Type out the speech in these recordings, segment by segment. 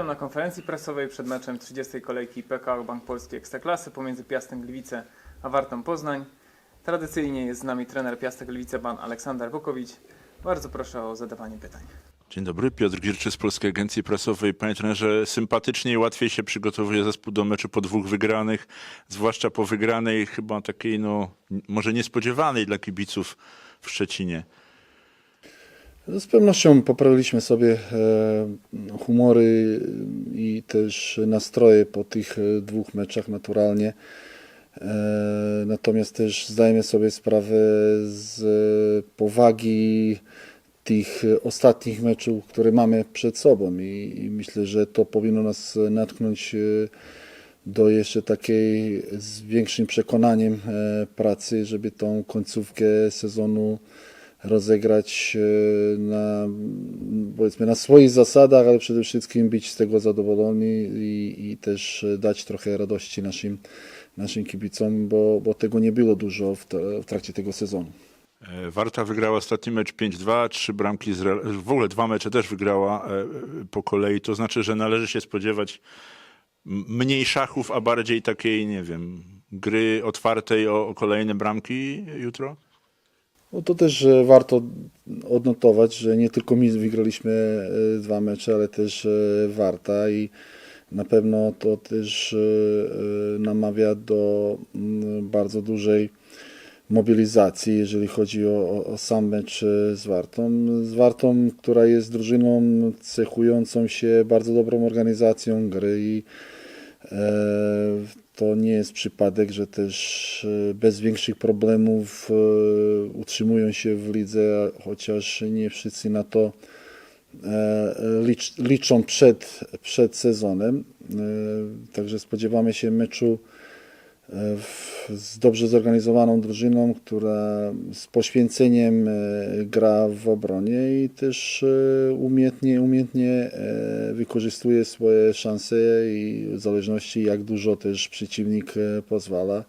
Witam na konferencji prasowej przed meczem 30. kolejki PKO Bank Polski Ekstraklasy pomiędzy Piastem Gliwice a Wartą Poznań. Tradycyjnie jest z nami trener Piasta Gliwice, pan Aleksander Wukowicz. Bardzo proszę o zadawanie pytań. Dzień dobry, Piotr Gierczy z Polskiej Agencji Prasowej. Panie trenerze, sympatycznie i łatwiej się przygotowuje zespół do meczu po dwóch wygranych, zwłaszcza po wygranej chyba takiej, no może niespodziewanej dla kibiców w Szczecinie. Z pewnością poprawiliśmy sobie e, humory i też nastroje po tych e, dwóch meczach naturalnie. E, Natomiast też zdajemy sobie sprawę z powagi tych ostatnich meczów, które mamy przed sobą i, myślę, że to powinno nas natknąć do jeszcze takiej z większym przekonaniem pracy, żeby tą końcówkę sezonu rozegrać e, na, powiedzmy, na swoich zasadach, ale przede wszystkim być z tego zadowoleni i, i też e, dać trochę radości naszym, naszym kibicom, bo, bo tego nie było dużo w, w trakcie tego sezonu. E, Warta wygrała ostatni mecz 5-2, trzy bramki, z, w ogóle dwa mecze też wygrała po kolei. To znaczy, że należy się spodziewać mniej szachów, a bardziej takiej, nie wiem, gry otwartej o, o kolejne bramki jutro? No to też warto odnotować, że nie tylko my wygraliśmy e, dwa mecze, ale też e, Warta i na pewno to też e, namawia do mm, bardzo dużej mobilizacji, jeżeli chodzi o, o, sam mecz z Wartą. Z Wartą, która jest drużyną cechującą się bardzo dobrą organizacją gry i To nie jest przypadek, że też e, bez większych problemów e, utrzymują się w lidze, chociaż nie wszyscy na to e, licz, liczą przed, przed sezonem. Także spodziewamy się meczu z dobrze zorganizowaną drużyną, która z poświęceniem e, gra w obronie i też e, umiejętnie, umiejętnie e, wykorzystuje swoje szanse i w zależności jak dużo też przeciwnik pozwala.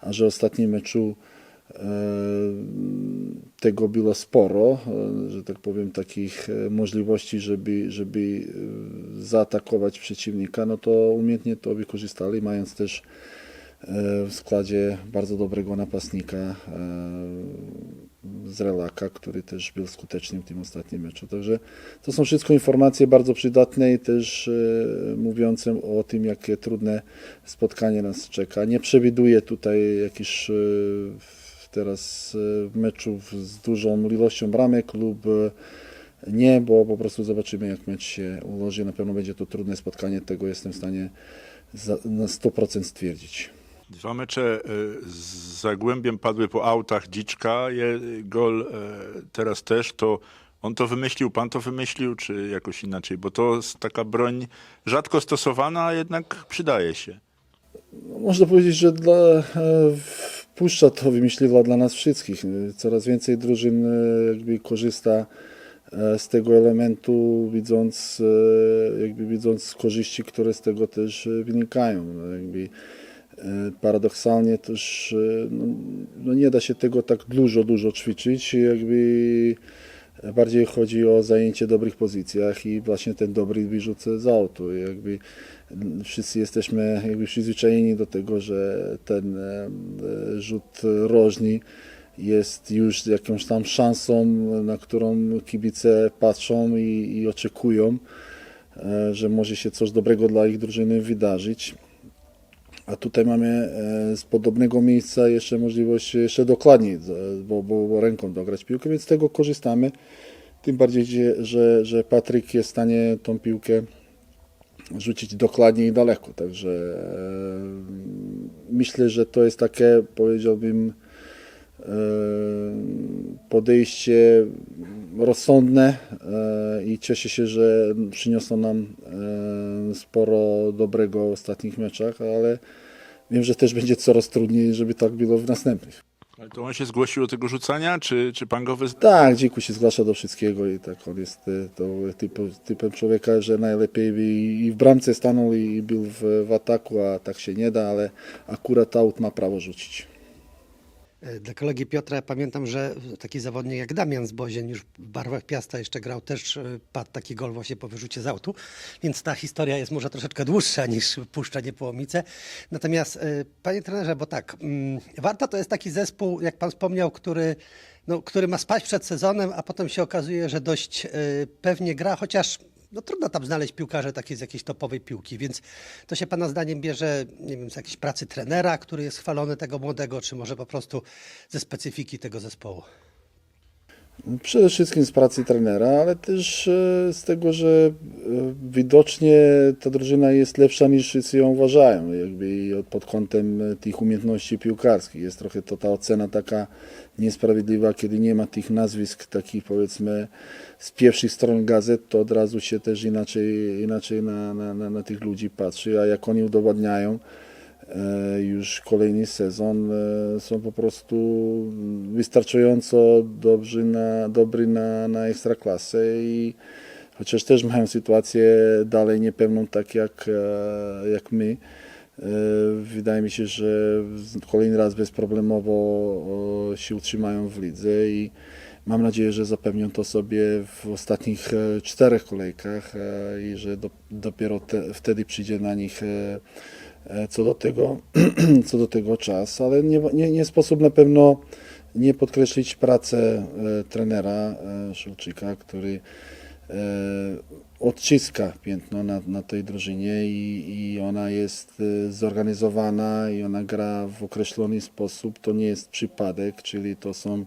A że w ostatnim meczu tego było sporo, że tak powiem, takich możliwości, żeby, żeby zaatakować przeciwnika, no to umiejętnie to wykorzystali, mając też w składzie bardzo dobrego napastnika e, z Relaka, który też był skuteczny w tym ostatnim meczu. Także to są wszystko informacje bardzo przydatne i też e, mówiące o tym, jakie trudne spotkanie nas czeka. Nie przewiduję tutaj jakichś e, teraz meczów z dużą ilością bramek lub nie, bo po prostu zobaczymy, jak mecz się ułoży. Na pewno będzie to trudne spotkanie, tego jestem w stanie na 100% stwierdzić. Dwa mecze e, z Zagłębiem padły po autach Dziczka. Gol e, teraz też. To on to wymyślił, pan to wymyślił, czy jakoś inaczej? Bo to jest taka broń rzadko stosowana, a jednak przydaje się. No, Można powiedzieć, że dla, e, Puszcza to wymyśliła dla nas wszystkich. Coraz więcej drużyn jakby korzysta z tego elementu, widząc, jakby widząc korzyści, które z tego też wynikają. No, jakby paradoksalnie też e, no, no nie da się tego tak dużo, dużo ćwiczyć. Jakby bardziej chodzi o zajęcie dobrych pozycjach i właśnie ten dobry wyrzut z autu. Jakby wszyscy jesteśmy jakby przyzwyczajeni do tego, że ten e, e, rzut rożni jest już jakąś tam szansą, na którą kibice patrzą i, i oczekują, e, że może się coś dobrego dla ich drużyny wydarzyć. A tutaj mamy e, z podobnego miejsca jeszcze możliwość jeszcze dokładniej, z- bo, bo, bo ręką dograć piłkę, więc z tego korzystamy. Tym bardziej, że- że, Patryk jest w stanie tą piłkę rzucić dokładnie i daleko. Także e, myślę, że to jest takie, powiedziałbym, e, podejście rozsądne e, i cieszę się, że przyniosło nam e, sporo dobrego w ostatnich meczach, ale wiem, że też będzie coraz trudniej, żeby tak było w następnych. Ale to on się zgłosił do tego rzucania, czy, czy pan go wyznał? Tak, Dziku się zgłasza do wszystkiego i tak on jest e, to typu, typem człowieka, że najlepiej by i w bramce stanął i był w, w ataku, a tak się nie da, ale akurat aut ma prawo rzucić. E, Dla kolegi Piotra pamiętam, że taki zawodnik jak Damian Zbozień już w barwach Piasta jeszcze grał, też e, padł taki gol właśnie po wyrzucie z autu, więc ta historia jest może troszeczkę dłuższa niż puszczenie połomice. Natomiast e, panie trenerze, bo tak, mm, Warta to jest taki zespół, jak pan wspomniał, który, no, który ma spać przed sezonem, a potem się okazuje, że dość pewnie gra, chociaż no trudno tam znaleźć piłkarze takie z jakiejś topowej piłki, więc to się Pana zdaniem bierze, nie wiem, z jakiejś pracy trenera, który jest chwalony tego młodego, czy może po prostu ze specyfiki tego zespołu? Przede wszystkim z pracy trenera, ale też e, z tego, że e, widocznie ta drużyna jest lepsza niż wszyscy ją uważają, jakby pod kątem e, tych umiejętności piłkarskich. Jest trochę to ta ocena taka niesprawiedliwa, kiedy nie ma tych nazwisk takich powiedzmy z pierwszych stron gazet, to od razu się też inaczej, inaczej na, na, na, na tych ludzi patrzy, a jak oni udowadniają, już kolejny sezon e, są po prostu wystarczająco dobrzy na, dobry na, na ekstraklasę i chociaż też mają sytuację dalej niepewną tak jak, e, jak my. e, Wydaje mi się, że kolejny raz bezproblemowo się utrzymają w lidze i mam nadzieję, że zapewnią to sobie w ostatnich e, czterech kolejkach e, i że do, dopiero te, wtedy przyjdzie na nich e, e, co do tego, co do tego czas, ale nie, nie, nie sposób na pewno nie podkreślić pracę e, trenera e, Szulczyka, który e, odciska piętno na, na tej drużynie i, i ona jest e, zorganizowana i ona gra w określony sposób. To nie jest przypadek, czyli to są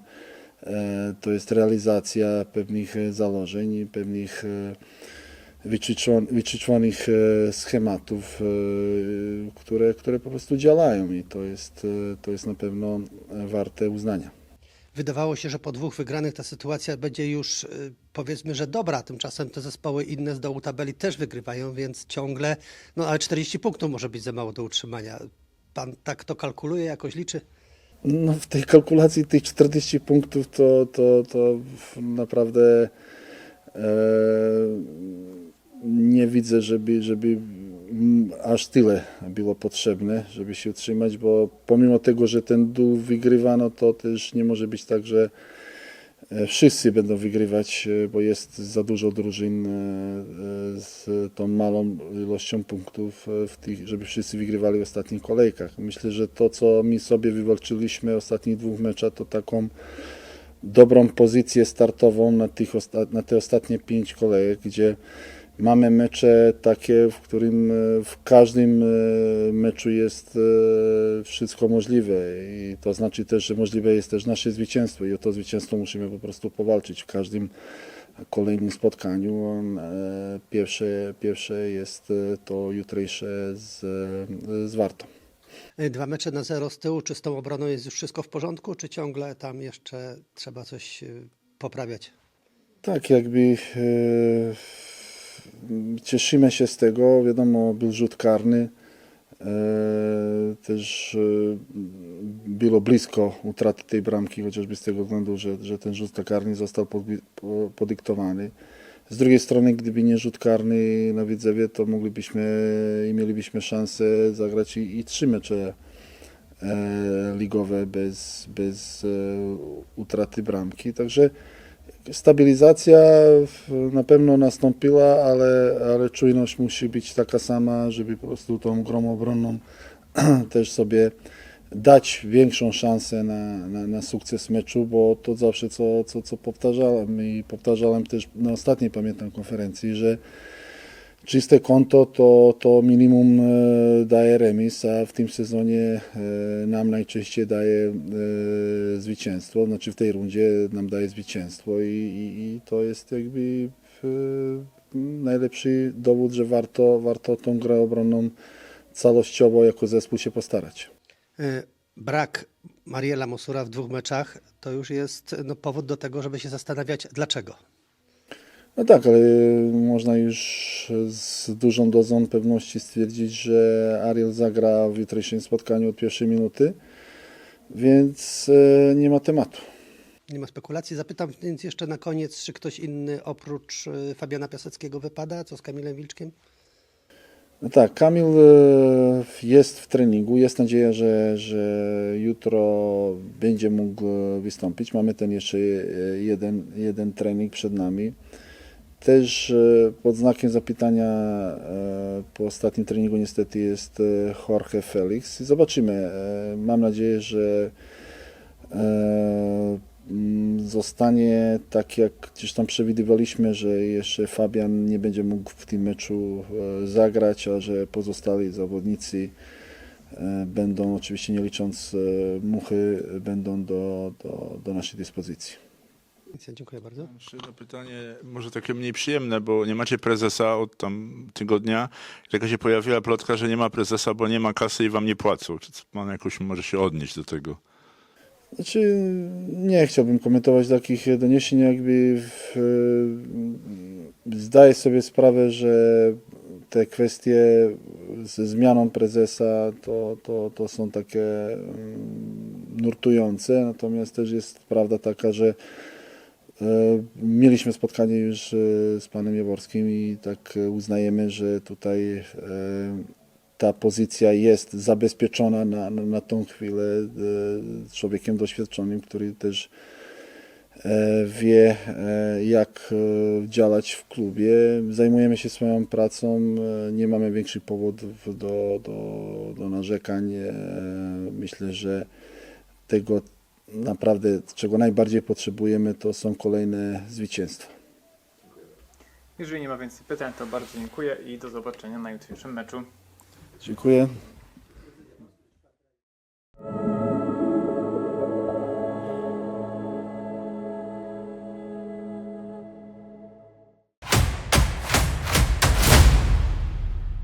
e, to jest realizacja pewnych e, założeń i pewnych wyczyczonych e, schematów, e, które, które po prostu działają i to jest, e, to jest na pewno warte uznania. Wydawało się, że po dwóch wygranych ta sytuacja będzie już powiedzmy, że dobra. Tymczasem te zespoły inne z dołu tabeli też wygrywają, więc ciągle, no ale 40 punktów może być za mało do utrzymania. Pan tak to kalkuluje, jakoś liczy? No, w tej kalkulacji tych 40 punktów to, to, to naprawdę e, nie widzę, żeby, żeby aż tyle było potrzebne, żeby się utrzymać, bo pomimo tego, że ten dół wygrywa, no to też nie może być tak, że e, wszyscy będą wygrywać, e, bo jest za dużo drużyn e, z tą malą ilością punktów, tych, żeby wszyscy wygrywali w ostatnich kolejkach. Myślę, że to, co my sobie wywalczyliśmy w ostatnich dwóch meczach, to taką dobrą pozycję startową na, tych na te ostatnie pięć kolejek, gdzie mamy mecze takie, w którym e, w każdym e, meczu jest e, wszystko możliwe i to znaczy też, że możliwe jest też nasze zwycięstwo i o to zwycięstwo musimy po prostu powalczyć w każdym kolejnym spotkaniu. Pierwsze, pierwsze jest to jutrzejsze z, z Wartą. Dwa mecze na zero z tyłu, czy z tą obroną jest już wszystko w porządku, czy ciągle tam jeszcze trzeba coś poprawiać? Tak, jakby e, cieszymy się z tego. Wiadomo, był rzut karny. E, też e, było blisko utraty tej bramki, chociażby z tego względu, że, że ten rzut karny został podyktowany. Z drugiej strony, gdyby nie rzut karny na Widzewie, to moglibyśmy i mielibyśmy szansę zagrać i, i trzy mecze e, ligowe bez, bez utraty bramki. Także stabilizacja na pewno nastąpiła, ale, ale czujność musi być taka sama, żeby po prostu tą grą obronną też sobie dać większą szansę na, na, na sukces meczu, bo to zawsze co, co, co powtarzałem i powtarzałem też na ostatniej pamiętam konferencji, że czyste konto to, to minimum e, daje remis, a w tym sezonie e, nam najczęściej daje e, zwycięstwo, znaczy w tej rundzie nam daje zwycięstwo i, i, i to jest jakby najlepszy dowód, że warto, warto tą grę obronną całościowo jako zespół się postarać. Brak Mariela Mosura w dwóch meczach to już jest no, powód do tego, żeby się zastanawiać dlaczego. No tak, ale można już z dużą dozą pewności stwierdzić, że Ariel zagra w jutrzejszym spotkaniu od pierwszej minuty, więc e, nie ma tematu. Nie ma spekulacji. Zapytam więc jeszcze na koniec, czy ktoś inny oprócz y, Fabiana Piaseckiego wypada? Co z Kamilem Wilczkiem? No tak, Kamil e, jest w treningu. Jest nadzieja, że, że jutro będzie mógł e, wystąpić. Mamy ten jeszcze e, jeden, jeden trening przed nami. Też e, pod znakiem zapytania e, po ostatnim treningu niestety jest e, Jorge Felix. Zobaczymy. Mam nadzieję, że mm, zostanie tak jak gdzieś tam przewidywaliśmy, że jeszcze Fabian nie będzie mógł w tym meczu zagrać, a że pozostali zawodnicy będą, oczywiście nie licząc muchy, będą do, do, do naszej dyspozycji. Dziękuję bardzo. Jeszcze jedno pytanie, może takie mniej przyjemne, bo nie macie prezesa od tam tygodnia. Taka się pojawiła plotka, że nie ma prezesa, bo nie ma kasy i wam nie płacą. Czy pan jakoś może się odnieść do tego? Znaczy, nie chciałbym komentować takich doniesień, jakby w, zdaję sobie sprawę, że te kwestie ze zmianą prezesa to, to, to są takie mm, nurtujące, natomiast też jest prawda taka, że e, mieliśmy spotkanie już e, z panem Jaworskim i tak e, uznajemy, że tutaj e, ta pozycja jest zabezpieczona na, na, tą chwilę e, człowiekiem doświadczonym, który też e, wie, e, jak e, działać w klubie. Zajmujemy się swoją pracą, e, nie mamy większych powodów do, do, do narzekań. E, Myślę, że tego naprawdę, czego najbardziej potrzebujemy, to są kolejne zwycięstwa. Jeżeli nie ma więcej pytań, to bardzo dziękuję i do zobaczenia na jutrzejszym meczu. Dziękuję.